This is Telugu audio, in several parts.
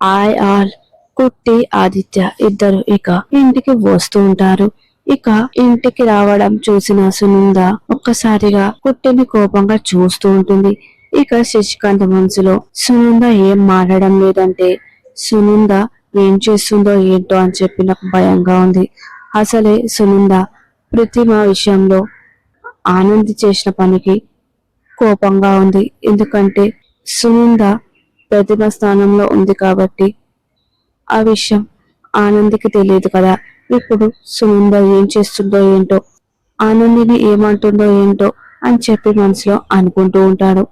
ఆయ్ ఆల్ కుట్టి ఆదిత్య ఇద్దరు ఇక ఇంటికి వస్తూ ఉంటారు. ఇక ఇంటికి రావడం చూసిన సునంద ఒక్కసారిగా కుట్టిని కోపంగా చూస్తూ ఉంటుంది. ఇక శశికాంత్ మనసులో సునంద ఏం మాట్లాడడం లేదంటే సునంద ఏం చేస్తుందో ఏంటో అని చెప్పి నాకు భయంగా ఉంది. అసలే సునంద ప్రతిమ విషయంలో ఆనంది చేసిన పనికి కోపంగా ఉంది. ఎందుకంటే సునంద ప్రతిమ స్థానంలో ఉంది కాబట్టి ఆ విషయం ఆనందికి తెలియదు కదా. ఇప్పుడు సునంద ఏం చేస్తుందో ఏంటో ఆనందిని ఏమంటుందో ఏంటో అని చెప్పి మనసులో అనుకుంటూ ఉంటాడు.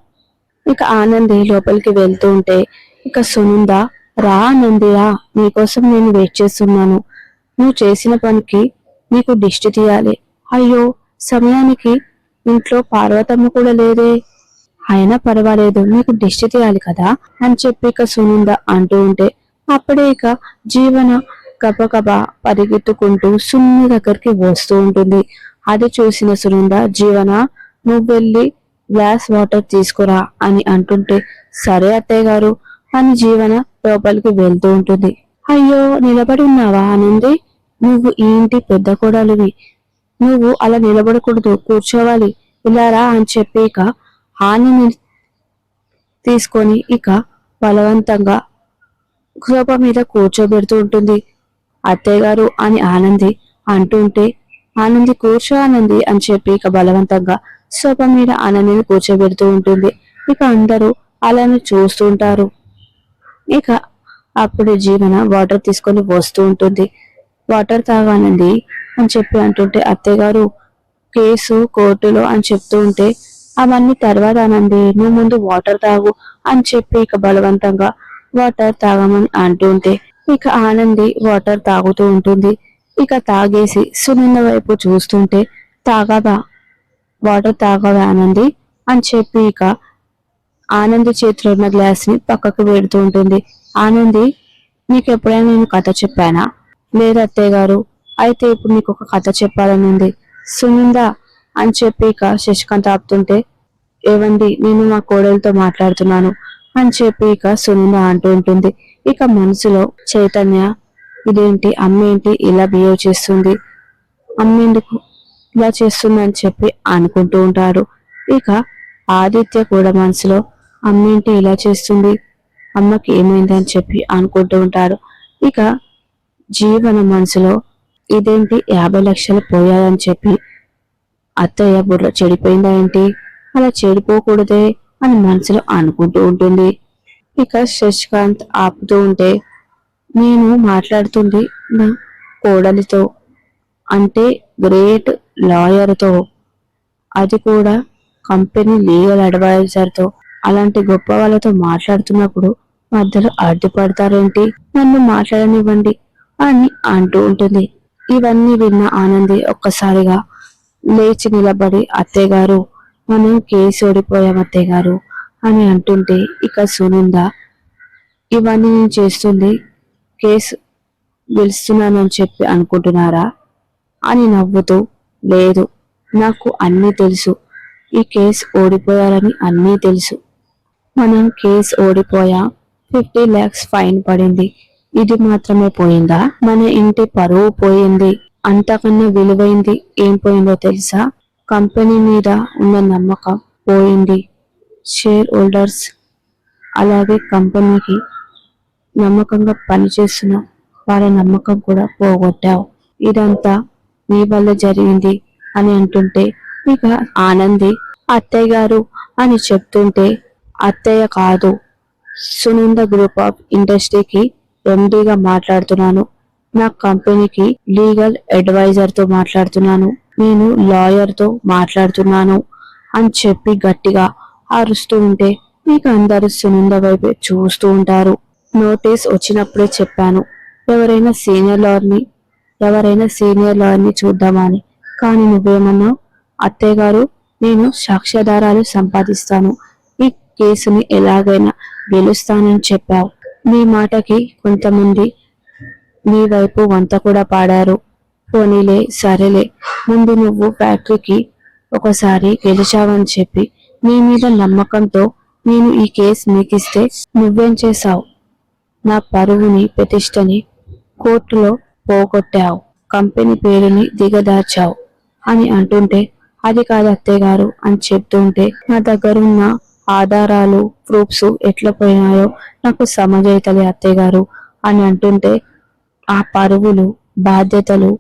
ఇక ఆనంది లోపలికి వెళ్తూ ఉంటే ఇక సునంద రా ఆనందిరా నీకోసం నేను వెయిట్ చేస్తున్నాను. నువ్వు చేసిన పనికి నీకు దిష్టి తీయాలి. అయ్యో సమయానికి ఇంట్లో పార్వతమ్మ కూడా లేదే. అయినా పర్వాలేదు మీకు దిష్టి తీయాలి కదా అని చెప్పి ఇక సునంద అంటూ ఉంటే అప్పుడే ఇక జీవన గబగబ పరిగెత్తుకుంటూ సున్ని దగ్గరికి వస్తూ ఉంటుంది. అది చూసిన సునంద జీవన నువ్వు వెళ్ళి గ్లాస్ వాటర్ తీసుకురా అని అంటుంటే సరే అత్తయ్య గారు అని జీవన లోపలికి వెళ్తూ ఉంటుంది. అయ్యో నిలబడి ఉన్నావా ఆనంది నువ్వు ఏంటి పెద్ద కోడలివి. నువ్వు అలా నిలబడకూడదు కూర్చోవాలి. ఇలా రా అని చెప్పాక హానిని తీసుకొని ఇక బలవంతంగా సోఫా మీద కూర్చోబెడుతూ ఉంటుంది. అత్తయ్యగారు అని ఆనంది అంటుంటే ఆనంది కూర్చో ఆనంది అని చెప్పి ఇక బలవంతంగా సోఫా మీద ఆనందిని కూర్చోబెడుతూ ఉంటుంది. ఇక అందరూ అలానే చూస్తూ ఉంటారు. ఇక అప్పుడు జీవన వాటర్ తీసుకొని వస్తూ ఉంటుంది. వాటర్ తాగానండి అని చెప్పి అంటుంటే అత్తయ్య గారు కేసు కోర్టులో అని చెప్తూ ఉంటే అవన్నీ తర్వాత అనండి నువ్వు ముందు వాటర్ తాగు అని చెప్పి ఇక బలవంతంగా వాటర్ తాగమని అంటూ ఉంటే ఇక ఆనంది వాటర్ తాగుతూ ఉంటుంది. ఇక తాగేసి సునంద వైపు చూస్తుంటే తాగదా? వాటర్ తాగదా ఆనంది అని చెప్పి ఇక ఆనంది చేతిలో ఉన్న గ్లాస్ని పక్కకు పెడుతూ ఉంటుంది. ఆనంది నీకు ఎప్పుడైనా నేను కథ చెప్పానా? లేదు అత్తయ్య గారు అయితే ఇప్పుడు నీకు ఒక కథ చెప్పాలని ఉంది అని చెప్పి ఇక శశికాంత్ ఆపుతుంటే ఏవండి నేను మా కోడలతో మాట్లాడుతున్నాను అని చెప్పి ఇక సునంద అంటూ ఉంటుంది. ఇక మనసులో చైతన్య ఇదేంటి అమ్మ ఏంటి ఇలా బిహేవ్ చేస్తుంది? అమ్మ ఎందుకు ఇలా చేస్తుంది? అని చెప్పి అనుకుంటూ ఉంటాడు. ఇక ఆదిత్య కూడా మనసులో అమ్మ ఏంటి ఇలా చేస్తుంది? అమ్మకి ఏమైంది? అని చెప్పి అనుకుంటూ ఉంటారు ఇక జీవన మనసులో ఇదేంటి యాభై లక్షలు పోయాయని చెప్పి అత్తయ్య బుర్ర చెడిపోయిందా ఏంటి? అలా చెడిపోకూడదే అని మనసులో అనుకుంటూ ఉంటుంది. ఇక శశికాంత్ ఆపుతూ ఉంటే నేను మాట్లాడుతుంది నా కోడలితో అంటే గ్రేట్ లాయర్తో. అది కూడా కంపెనీ లీగల్ అడ్వైజర్తో. అలాంటి గొప్ప వాళ్ళతో మాట్లాడుతున్నప్పుడు మధ్యలో అడ్డుపడతారేంటి? నన్ను మాట్లాడనివ్వండి అని అంటూ ఉంటుంది. ఇవన్నీ విన్న ఆనంది ఒక్కసారిగా లేచి నిలబడి అత్తయ్యగారు మనం కేసు ఓడిపోయాం అత్తయ్యగారు అని అంటుంటే ఇక సునంద ఇవన్నీ నేను చేస్తుంది కేసు గెలుస్తున్నానని చెప్పి అనుకుంటున్నారా? అని నవ్వుతూ లేదు నాకు అన్నీ తెలుసు. ఈ కేసు ఓడిపోయారని అన్నీ తెలుసు. మనం కేసు ఓడిపోయా ఫిఫ్టీ ల్యాక్స్ ఫైన్ పడింది. ఇది మాత్రమే పోయిందా? మన ఇంటి పరువు పోయింది. అంతకన్నా విలువైంది ఏం పోయిందో తెలుసా? కంపెనీ మీద ఉన్న నమ్మకం పోయింది. షేర్ హోల్డర్స్ అలాగే కంపెనీకి నమ్మకంగా పనిచేస్తున్న వాళ్ళ నమ్మకం కూడా పోగొట్టావు. ఇదంతా నీ వల్ల జరిగింది అని అంటుంటే ఇక ఆనంది అత్తయ్య గారు అని చెప్తుంటే అత్తయ్య కాదు సునంద గ్రూప్ ఆఫ్ ఇండస్ట్రీకి ఎండీగా మాట్లాడుతున్నాను. నా కంపెనీకి లీగల్ అడ్వైజర్తో మాట్లాడుతున్నాను. నేను లాయర్తో మాట్లాడుతున్నాను అని చెప్పి గట్టిగా అరుస్తూ ఉంటే మీకు అందరూ సునంద వైపు చూస్తూ ఉంటారు. నోటీస్ వచ్చినప్పుడే చెప్పాను ఎవరైనా సీనియర్ లాయర్ని ఎవరైనా సీనియర్ లాయర్ని చూద్దామని. కానీ నువ్వేమన్నావు అత్తయ్య గారు నేను సాక్ష్యాధారాలు సంపాదిస్తాను. ఈ కేసుని ఎలాగైనా గెలుస్తానని చెప్పావు. నీ మాటకి కొంతమంది నీ వైపు వంత కూడా పాడారు. పోనీలే సరేలే. ముందు నువ్వు ఫ్యాక్టరీకి ఒకసారి గెలిచావని చెప్పి నీ మీద నమ్మకంతో నేను ఈ కేసు నీకిస్తే నువ్వేం చేశావు? నా పరువుని ప్రతిష్టని కోర్టులో పోగొట్టావు. కంపెనీ పేరుని దిగదార్చావు అని అంటుంటే అది కాదు అత్తయ్య గారు అని చెప్తుంటే నా దగ్గర ఉన్న ఆధారాలు ప్రూఫ్స్ ఎట్లా పోయినాయో నాకు సమజైతలే అత్తయ్య గారు అని అంటుంటే ఆ పరువులు బాధ్యతలు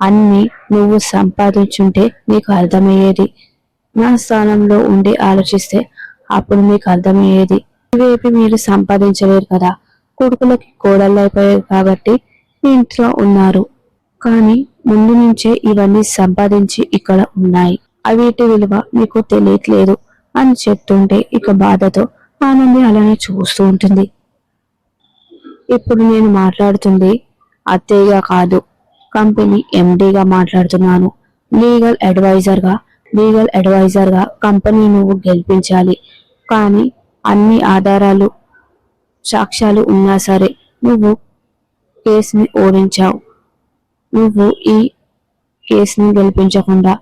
అన్నీ నువ్వు సంపాదించుంటే నీకు అర్థమయ్యేది. నా స్థానంలో ఉండి ఆలోచిస్తే అప్పుడు మీకు అర్థమయ్యేది. ఇవేపి మీరు సంపాదించలేరు కదా. కొడుకులకి కోడళ్ళు అయిపోయారు కాబట్టి ఇంట్లో ఉన్నారు. కానీ ముందు నుంచే ఇవన్నీ సంపాదించి ఇక్కడ ఉన్నాయి. అవిటి విలువ మీకు తెలియట్లేదు అని చెప్తుంటే ఇక బాధతో ఆనంది అలానే చూస్తూ ఉంటుంది. ఇప్పుడు నేను మాట్లాడుతుంది అత్తయ్యగా కాదు. కంపెనీ ఎండీగా మాట్లాడుతున్నాను. లీగల్ అడ్వైజర్గా లీగల్ అడ్వైజర్గా కంపెనీ నువ్వు గెలిపించాలి. కానీ అన్ని ఆధారాలు సాక్ష్యాలు ఉన్నా సరే నువ్వు కేసుని ఓడించావు. నువ్వు ఈ కేసుని గెలిపించకుండా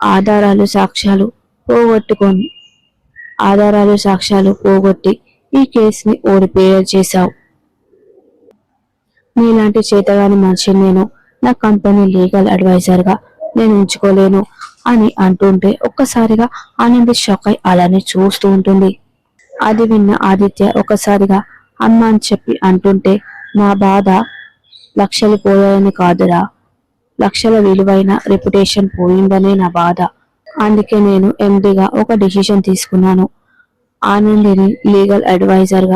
ఆధారాలు సాక్ష్యాలు పోగొట్టుకొని ఆధారాలు సాక్ష్యాలు పోగొట్టి ఈ కేసుని ఓడిపోయే చేశావు. నీలాంటి చేతగాని మనిషిని నేను నా కంపెనీ లీగల్ అడ్వైజర్గా నేను ఉంచుకోలేను అని అంటుంటే ఒక్కసారిగా ఆనంది షాక్ అయి అలానే చూస్తూ ఉంటుంది. అది విన్న ఆదిత్య ఒక్కసారిగా అమ్మ అని చెప్పి అంటుంటే నా బాధ లక్షలు పోయాయని కాదురా. లక్షల విలువైన రెప్యుటేషన్ పోయిందనే నా బాధ. అందుకే నేను ఎండిగా ఒక డిసిషన్ తీసుకున్నాను. ఆనందిని లీగల్ అడ్వైజర్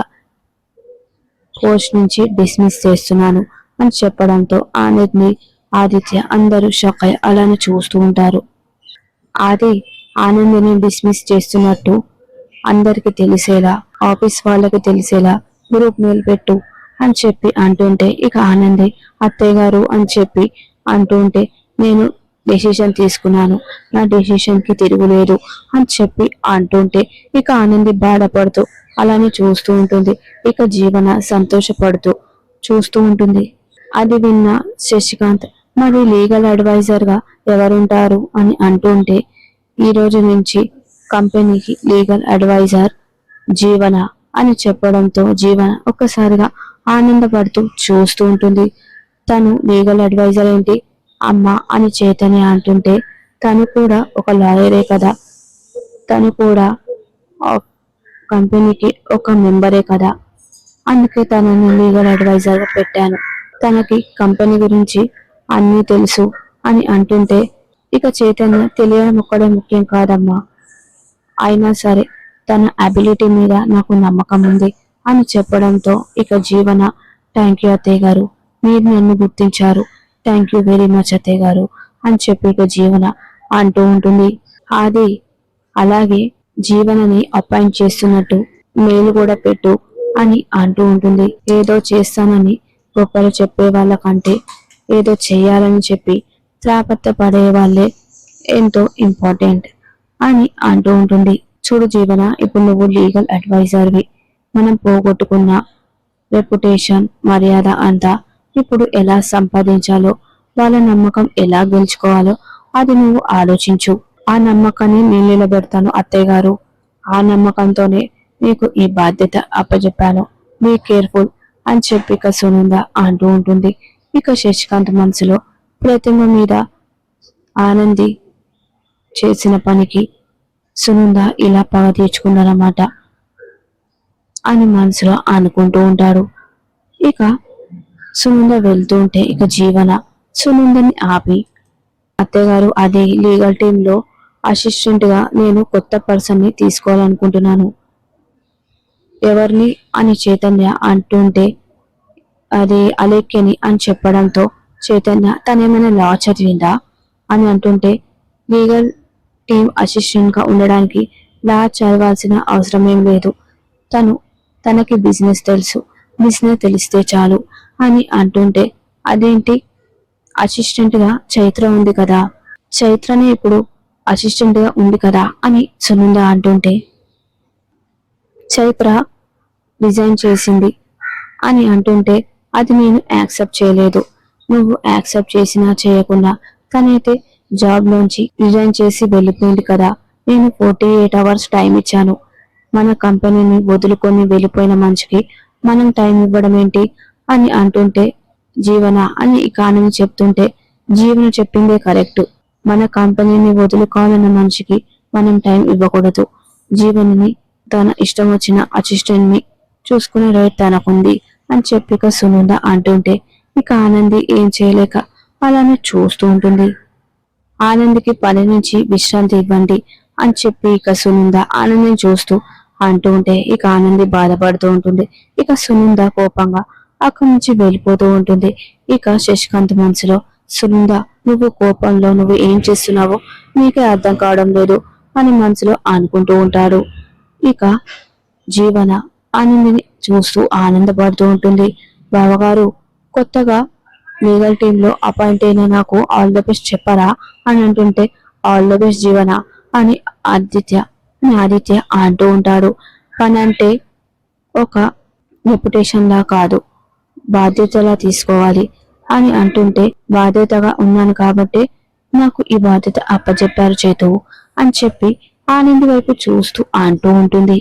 పోస్ట్ నుంచి డిస్మిస్ చేస్తున్నాను అని చెప్పడంతో ఆనంద్ని ఆదిత్య అందరూ షాక్ అయి అలానే చూస్తూ ఉంటారు. ఆది ఆనంద్ని డిస్మిస్ చేస్తున్నట్టు అందరికి తెలిసేలా ఆఫీస్ వాళ్ళకి తెలిసేలా గ్రూప్ మెయిల్ పెట్టు అని చెప్పి అంటుంటే ఇక ఆనంది అత్తయ్య గారు అని చెప్పి అంటుంటే నేను డెసిషన్ తీసుకున్నాను. నా డెసిషన్కి తిరుగులేదు అని చెప్పి అంటుంటే ఇక ఆనంది బాధపడుతూ అలానే చూస్తూ ఉంటుంది. ఇక జీవన సంతోషపడుతూ చూస్తూ ఉంటుంది. అది విన్న శశికాంత్ మరి లీగల్ అడ్వైజర్గా ఎవరుంటారు అని అంటుంటే ఈ రోజు నుంచి కంపెనీకి లీగల్ అడ్వైజర్ జీవన అని చెప్పడంతో జీవన ఒక్కసారిగా ఆనందపడుతూ చూస్తూ ఉంటుంది. తను లీగల్ అడ్వైజర్ ఏంటి? అమ్మ అని చైతన్య అంటుంటే తను కూడా ఒక లాయరే కదా. తను కూడా కంపెనీకి ఒక మెంబరే కదా. అందుకే తనని లీగల్ అడ్వైజర్గా పెట్టాను. తనకి కంపెనీ గురించి అన్నీ తెలుసు అని అంటుంటే ఇక చైతన్య తెలియడం ఒక్కడే ముఖ్యం కాదమ్మా. అయినా సరే తన అబిలిటీ మీద నాకు నమ్మకం ఉంది అని చెప్పడంతో ఇక జీవన థ్యాంక్ యూ అత్తయ్య గారు. మీరు నన్ను గుర్తించారు. థ్యాంక్ యూ వెరీ మచ్ అత్తయ్య గారు అని చెప్పి ఇక జీవన అంటూ ఉంటుంది. అది అలాగే జీవనని అపాయింట్ చేస్తున్నట్టు మేలు కూడా పెట్టు అని అంటూ ఉంటుంది. ఏదో చేస్తానని గొప్పలు చెప్పే వాళ్ళకంటే ఏదో చేయాలని చెప్పి త్రాపత్త పడే వాళ్ళే ఎంతో ఇంపార్టెంట్ అని అంటూ ఉంటుంది. చూడు జీవన ఇప్పుడు నువ్వు లీగల్ అడ్వైజర్వి. మనం పోగొట్టుకున్న రెప్యుటేషన్ మర్యాద అంతా ఇప్పుడు ఎలా సంపాదించాలో వాళ్ళ నమ్మకం ఎలా గెలుచుకోవాలో అది నువ్వు ఆలోచించు. ఆ నమ్మకాన్ని నేను నిలబెడతాను అత్తయ్య గారు. ఆ నమ్మకంతోనే నీకు ఈ బాధ్యత అప్పచెప్పాను బీ కేర్ఫుల్ అని చెప్పి ఇక సునంద అంటూ ఉంటుంది. ఇక శశికాంత్ మనసులో ప్రతిమ మీద ఆనంది చేసిన పనికి సునంద ఇలా పగ తీర్చుకున్నారన్నమాట అని మనసులో అనుకుంటూ ఉంటాడు ఇక సునంద వెళ్తూ ఉంటే ఇక జీవన సునందని ఆపి. అత్తగారు అదే లీగల్ టీంలో అసిస్టెంట్గా నేను కొత్త పర్సన్ని తీసుకోవాలనుకుంటున్నాను. ఎవరిని అని చైతన్య అంటుంటే అది అలేఖ్యని అని చెప్పడంతో చైతన్య తనేమైనా లా చదివిందా? అని అంటుంటే లీగల్ టీం అసిస్టెంట్గా ఉండడానికి లా చదవాల్సిన అవసరం ఏం లేదు. తను తనకి బిజినెస్ తెలుసు. బిజినెస్ తెలిస్తే చాలు. అని అంటుంటే అదేంటి? అసిస్టెంట్గా చైత్ర ఉంది కదా. చైత్రనే ఇప్పుడు అసిస్టెంట్గా ఉంది కదా అని సునంద అంటుంటే చైత్ర రిజైన్ చేసింది అని అంటుంటే అది నేను యాక్సెప్ట్ చేయలేదు. నువ్వు యాక్సెప్ట్ చేసినా చేయకుండా తనైతే జాబ్ నుంచి రిజైన్ చేసి వెళ్ళిపోయింది కదా. నేను ఫోర్టీ ఎయిట్ అవర్స్ టైం ఇచ్చాను. మన కంపెనీని వదులుకొని వెళ్ళిపోయిన మనిషికి మనం టైం ఇవ్వడం ఏంటి అని అంటుంటే జీవన అని ఇక చెప్తుంటే జీవన చెప్పిందే కరెక్ట్. మన కంపెనీని వదులుకోవాలన్న మనిషికి మనం టైం ఇవ్వకూడదు. జీవనని తన ఇష్టం వచ్చిన అసిస్టెంట్ని చూసుకునే రైట్ తనకుంది అని చెప్పి ఇక సునంద అంటుంటే ఇక ఆనంది ఏం చేయలేక అలానే చూస్తూ ఉంటుంది. ఆనందికి పని నుంచి విశ్రాంతి ఇవ్వండి అని చెప్పి ఇక సునంద ఆనందిని చూస్తూ అంటూ ఉంటే ఇక ఆనంది బాధపడుతూ ఉంటుంది. ఇక సునంద కోపంగా అక్కడి నుంచి వెళ్ళిపోతూ ఉంటుంది. ఇక శశికాంత్ మనసులో సునంద నువ్వు కోపంలో నువ్వు ఏం చేస్తున్నావో నీకే అర్థం కావడం లేదు అని మనసులో అనుకుంటూ ఉంటాడు. ఇక జీవన ఆనందిని చూస్తూ ఆనందపడుతూ ఉంటుంది. బావగారు కొత్తగా లీగల్ టీమ్లో అపాయింట్ అయిన నాకు ఆల్ ద బెస్ట్ చెప్పరా అని అంటుంటే ఆల్ ద బెస్ట్ జీవన అని ఆదిత్య ఆదిత్య అంటూ ఉంటాడు. పని అంటే ఒక రెప్యుటేషన్ లా కాదు. బాధ్యతలా తీసుకోవాలి అని అంటుంటే బాధ్యతగా ఉన్నాను కాబట్టి నాకు ఈ బాధ్యత అప్పచెప్పారు చేతువు అని చెప్పి ఆనంది వైపు చూస్తూ అంటూ ఉంటుంది.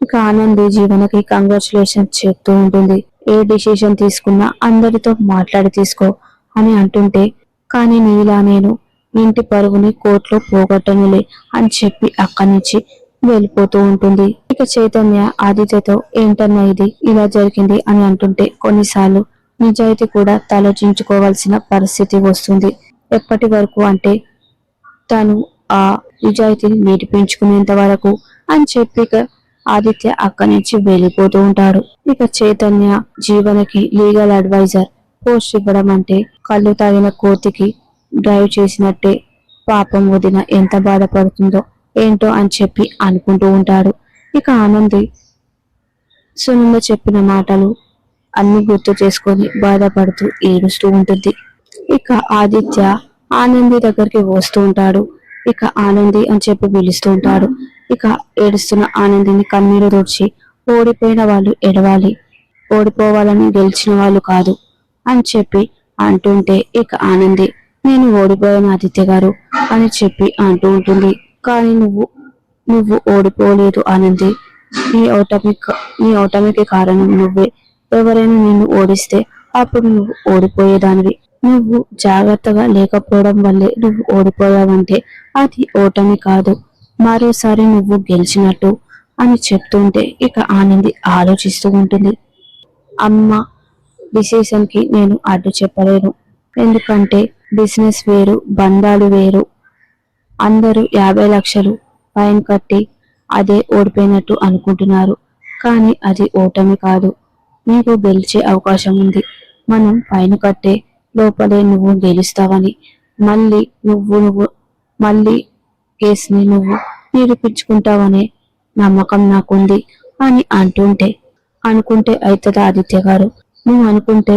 ఇక ఆనంది జీవనకి కంగ్రాచులేషన్ చెప్తూ ఉంటుంది. ఏ డిసిషన్ తీసుకున్నా అందరితో మాట్లాడి తీసుకో అని అంటుంటే కానీ నీలా నేను ఇంటి పరుగుని కోర్టులో పోగొట్టనులే అని చెప్పి అక్కడి నుంచి వెళ్ళిపోతూ ఉంటుంది. ఇక చైతన్య ఆదిత్యతో ఏంటన్నా ఇది? ఇలా జరిగింది అని అంటుంటే కొన్నిసార్లు నిజాయితీ కూడా తలోచించుకోవాల్సిన పరిస్థితి వస్తుంది. ఎప్పటి వరకు అంటే తను ఆ నిజాయితీని నిరూపించుకునేంత వరకు అని చెప్పి ఇక ఆదిత్య అక్కడి నుంచి వెళ్ళిపోతూ ఉంటాడు. ఇక చైతన్య జీవనకి లీగల్ అడ్వైజర్ పోస్ట్ ఇవ్వడం అంటే కళ్ళు తాగిన కోతికి డ్రైవ్ చేసినట్టే పాపం వదిన ఎంత బాధపడుతుందో ఏంటో అని చెప్పి అనుకుంటూ ఉంటాడు. ఇక ఆనంది సునంద చెప్పిన మాటలు అన్ని గుర్తు చేసుకొని బాధపడుతూ ఏడుస్తూ ఉంటుంది. ఇక ఆదిత్య ఆనంది దగ్గరికి వస్తూ ఉంటాడు. ఇక ఆనంది అని చెప్పి పిలుస్తూ ఉంటాడు. ఇక ఏడుస్తున్న ఆనందిని కన్నీరు తుడిచి ఓడిపోయిన వాళ్ళు ఎడవాలి ఓడిపోవాలని గెలిచిన వాళ్ళు కాదు అని చెప్పి అంటుంటే ఇక ఆనంది నేను ఓడిపోయాను ఆదిత్య గారు అని చెప్పి అంటూ ఉంటుంది. కానీ నువ్వు నువ్వు ఓడిపోలేదు ఆనంది నీ ఓటమి నీ ఓటమికి కారణం నువ్వే. ఎవరైనా నిన్ను ఓడిస్తే అప్పుడు నువ్వు ఓడిపోయేదానివి. నువ్వు జాగ్రత్తగా లేకపోవడం వల్లే నువ్వు ఓడిపోయావంటే అది ఓటమి కాదు. మరోసారి నువ్వు గెలిచినట్టు అని చెప్తుంటే ఇక ఆనంది ఆలోచిస్తూ ఉంటుంది. అమ్మ విశేషంకి నేను అడ్డు చెప్పలేను. ఎందుకంటే బిజినెస్ వేరు బంధాలు వేరు అందరూ యాభై లక్షలు ఫైన్ కట్టి అదే ఓడిపోయినట్టు అనుకుంటున్నారు. కానీ అది ఓటమి కాదు. నీకు గెలిచే అవకాశం ఉంది. మనం ఫైన్ కట్టే లోపలే నువ్వు గెలుస్తావని. మళ్ళీ నువ్వు నువ్వు మళ్ళీ కేసుని నువ్వు నిరూపించుకుంటావనే నమ్మకం నాకుంది అని అంటుంటే అనుకుంటే అవుతుంది ఆదిత్య గారు. నువ్వు అనుకుంటే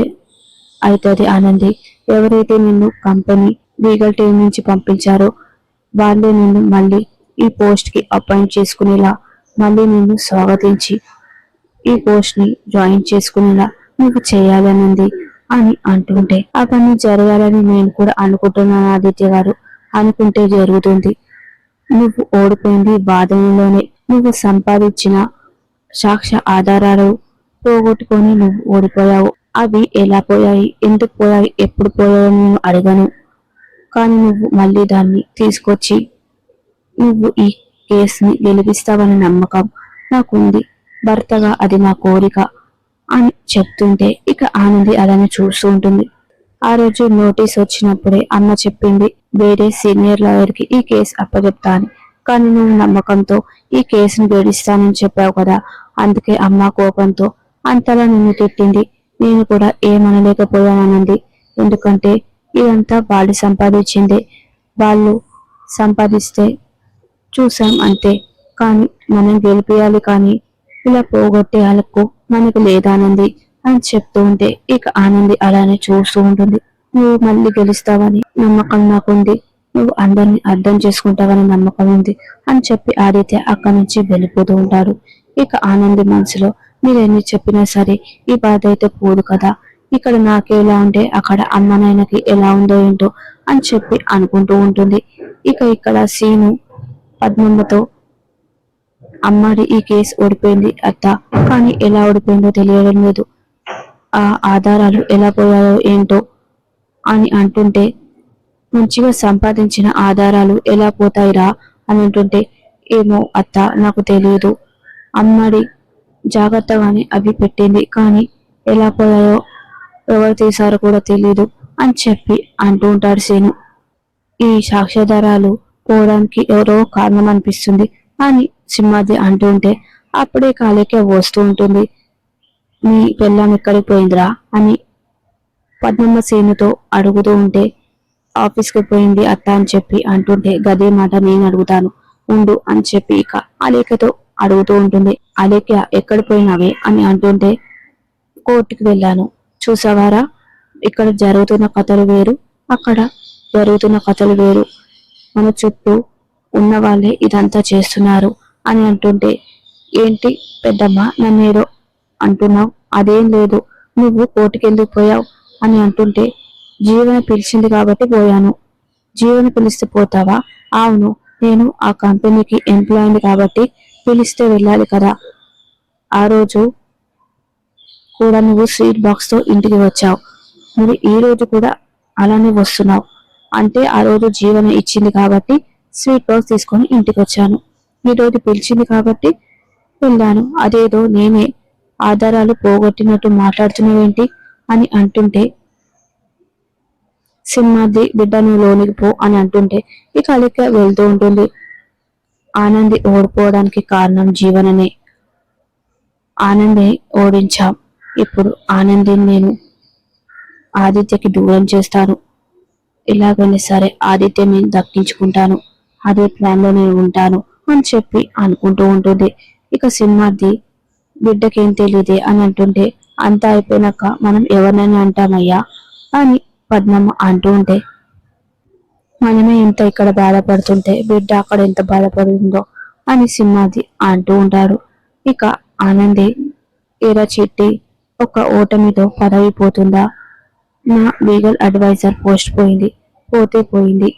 అవుతుంది ఆనంది. ఎవరైతే నిన్ను కంపెనీ లీగల్ టీం నుంచి పంపించారో వాళ్ళే నిన్ను మళ్ళీ ఈ పోస్ట్కి అపాయింట్ చేసుకునేలా మళ్ళీ నిన్ను స్వాగతించి ఈ పోస్ట్ని జాయిన్ చేసుకునేలా నీకు చేయాలనుంది అని అంటుంటే అవన్నీ జరగాలని నేను కూడా అనుకుంటున్నాను ఆదిత్య గారు. అనుకుంటే జరుగుతుంది. నువ్వు ఓడిపోయింది బాధలోనే నువ్వు సంపాదించిన సాక్ష్య ఆధారాలు పోగొట్టుకొని నువ్వు ఓడిపోయావు. అవి ఎలా పోయాయి? ఎందుకు పోయాయి? ఎప్పుడు పోయాయో నేను అడగను. కానీ నువ్వు మళ్ళీ దాన్ని తీసుకొచ్చి నువ్వు ఈ కేసుని గెలిపిస్తావని నమ్మకం నాకుంది. భర్తగా అది నా కోరిక అని చెప్తుంటే ఇక ఆనంది అలానే చూస్తూ ఉంటుంది. ఆ రోజు నోటీస్ వచ్చినప్పుడే అమ్మ చెప్పింది వేరే సీనియర్ లాయర్కి ఈ కేసు అప్పచెప్తా అని కానీ నువ్వు నమ్మకంతో ఈ కేసును గెలుస్తానని చెప్పావు కదా అందుకే అమ్మ కోపంతో అంతలా నిన్ను తిట్టింది. నేను కూడా ఏమనలేకపోయానంది ఎందుకంటే ఇదంతా వాళ్ళు సంపాదించిందే. వాళ్ళు సంపాదిస్తే చూసాం అంతే. కానీ మనం గెలిపియాలి కానీ ఇలా పోగొట్టే హక్కు మనకు లేదానంది అని చెప్తూ ఉంటే ఇక ఆనంది అలానే చూస్తూ ఉంటుంది. నువ్వు మళ్ళీ గెలుస్తావని నమ్మకం నాకుంది. నువ్వు అందరిని అర్థం చేసుకుంటావని నమ్మకం ఉంది అని చెప్పి ఆదిత్య అక్కడి నుంచి వెళ్ళిపోతూ ఉంటారు ఇక ఆనంది మనసులో మీరు ఎన్ని చెప్పినా సరే ఈ బాధ అయితే పోదు కదా. ఇక్కడ నాకు ఎలా ఉంటే అక్కడ అమ్మ నాయనకి ఎలా ఉందో ఏంటో అని చెప్పి అనుకుంటూ ఉంటుంది. ఇక ఇక్కడ సీను పద్మమ్మతో అమ్మడి ఈ కేసు ఓడిపోయింది అత్త. కానీ ఎలా ఓడిపోయిందో తెలియడం లేదు. ఆ ఆధారాలు ఎలా పోయాయో ఏంటో అని అంటుంటే మంచిగా సంపాదించిన ఆధారాలు ఎలా పోతాయిరా అని అంటుంటే ఏమో అత్త నాకు తెలియదు అమ్మడి జాగ్రత్తగానే అవి పెట్టింది. కానీ ఎలా పోయాయో ఎవరు తీశారో కూడా తెలియదు అని చెప్పి అంటూ ఉంటాడు సీను ఈ సాక్ష్యాధారాలు పోవడానికి ఎవరో కారణం అనిపిస్తుంది అని సింహాది అంటూ ఉంటే అప్పుడే కాలేకే వస్తూ ఉంటుంది. మీ పెళ్ళాం ఎక్కడికి పోయిందిరా అని పద్మమ్మ సేనుతో అడుగుతూ ఉంటే ఆఫీస్కి పోయింది అత్త అని చెప్పి అంటుంటే గదే మాట నేను అడుగుతాను ఉండు అని చెప్పి ఇక అలేఖతో అడుగుతూ ఉంటుంది. అలేఖ్య ఎక్కడ పోయినావే అని అంటుంటే కోర్టుకి వెళ్ళాను. చూసావారా? ఇక్కడ జరుగుతున్న కథలు వేరు అక్కడ జరుగుతున్న కథలు వేరు. మన చుట్టూ ఉన్న వాళ్ళే ఇదంతా చేస్తున్నారు అని అంటుంటే ఏంటి పెద్దమ్మ నన్ను ఏదో అంటున్నావు? అదేం లేదు నువ్వు కోర్టుకి పోయావు? అని అంటుంటే జీవన పిలిచింది కాబట్టి పోయాను. జీవన పిలిస్తే పోతావా? అవును నేను ఆ కంపెనీకి ఎంప్లాయీని కాబట్టి పిలిస్తే వెళ్ళాలి కదా. ఆ రోజు కూడా నువ్వు స్వీట్ బాక్స్తో ఇంటికి వచ్చావు. మరి ఈ రోజు కూడా అలానే వస్తున్నావు. అంటే ఆ రోజు జీవన ఇచ్చింది కాబట్టి స్వీట్ బాక్స్ తీసుకొని ఇంటికి వచ్చాను ఈ రోజు పిలిచింది కాబట్టి వెళ్ళాను. అదేదో నేనే ఆధారాలు పోగొట్టినట్టు మాట్లాడుతున్నావేంటి అని అంటుంటే సింహాద్రి బిడ్డ నువ్వు లోనికి పో అని అంటుంటే ఇక అలిక వెళ్తూ ఉంటుంది. ఆనంది ఓడిపోవడానికి కారణం జీవననే. ఆనంది ఓడించాం. ఇప్పుడు ఆనందిని నేను ఆదిత్యకి దూరం చేస్తాను. ఎలాగైనా సరే ఆదిత్య నేను దక్కించుకుంటాను. అదే ప్లాన్లో నేను ఉంటాను అని చెప్పి అనుకుంటూ ఉంటుంది. ఇక సినిమాది బిడ్డకేం తెలియదే అని అంటుంటే అంతా అయిపోయినాక మనం ఎవరినైనా అంటామయ్యా అని పద్మమ్మ అంటూ ఉంటే మనమే ఇంత ఇక్కడ బాధపడుతుంటే బిడ్డ అక్కడ ఎంత బాధపడుతుందో అని సినిమాది అంటూ ఉంటాడు. ఇక ఆనంది ఎరా చెట్టి ఒక ఓటమితో పదవి పోతుందా నా లీగల్ అడ్వైజర్ పోస్ట్ పోయింది. పోతే పోయింది.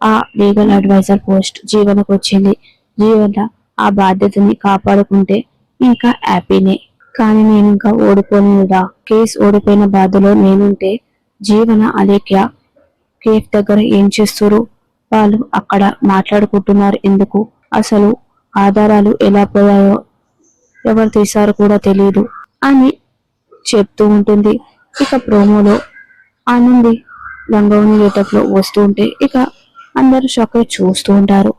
ఆ లీగల్ అడ్వైజర్ పోస్ట్ జీవనకు వచ్చింది. జీవన ఆ బాధ్యతని కాపాడుకుంటే ఇంకా హ్యాపీనే. కానీ నేను ఇంకా ఓడిపోలేదా కేసు ఓడిపోయిన బాధలో నేనుంటే జీవన అలేఖ్య కేఫ్ దగ్గర ఏం చేస్తారు వాళ్ళు అక్కడ మాట్లాడుకుంటున్నారు ఎందుకు? అసలు ఆధారాలు ఎలా పోయాయో ఎవరు తీశారో కూడా తెలియదు అని చెప్తూ ఉంటుంది. ఇక ప్రోమోలో ఆనంది లంగోని గేటప్లో వస్తూ ఉంటే ఇక అందరూ షాక్ అయి చూస్తూ ఉంటారు.